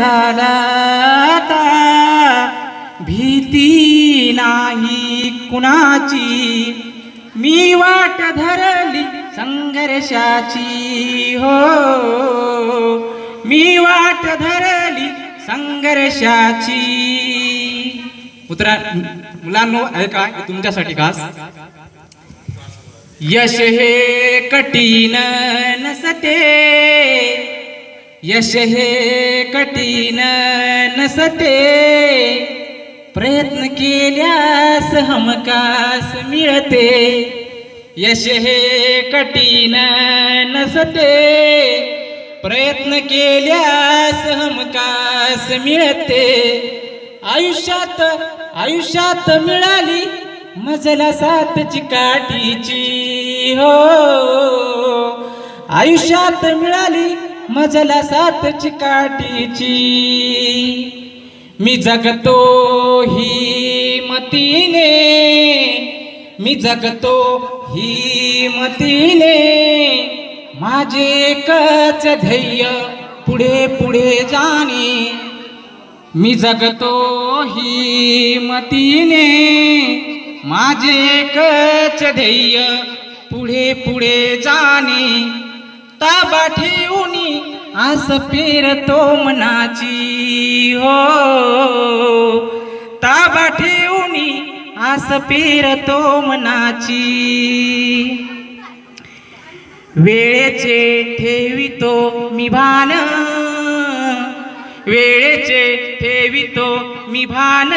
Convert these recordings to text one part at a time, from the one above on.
झाला भीती नाही कुणाची? मी वाट धरली संघर्षाची हो. मी वाट धरली संघर्षाची. उतरा मुलांनो ऐका तुमच्यासाठी खास. यश हे कठीण नसते. यश हे कठीण नसते. प्रयत्न केल्यास हमकास मिळते. यश हे कठीण नसते. प्रयत्न केल्यास हमकास मिळते. आयुष्यात आयुष्यात मिळाली मजला सातची काठीची हो. आयुष्यात मिळाली मजला सातची काठीची. मी जगतो ही मतीने. मी जगतो ही मतीने. माझे एकच ध्येय पुढे पुढे जाणे. मी जगतो ही मतीने. माझे एकच ध्येय पुढे पुढे जाणे. ताबा आस पेरतो मनाची हो. ताबा ठेवूनी आस पेरतो मनाची वेळेचे ठेवितो मी भान. वेळेचे ठेवितो मी भान.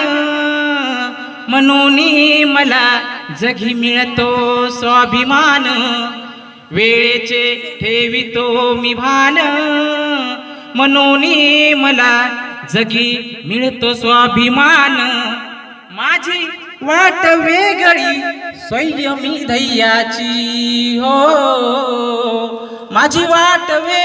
म्हणून मला जगी मिळतो स्वाभिमान. वेळेचे ठेवितो मी भान. म्हणून मला जगी मिळतो स्वाभिमान. माझी वाट वेगळी संयमी धैयाची हो माझी वाट वेग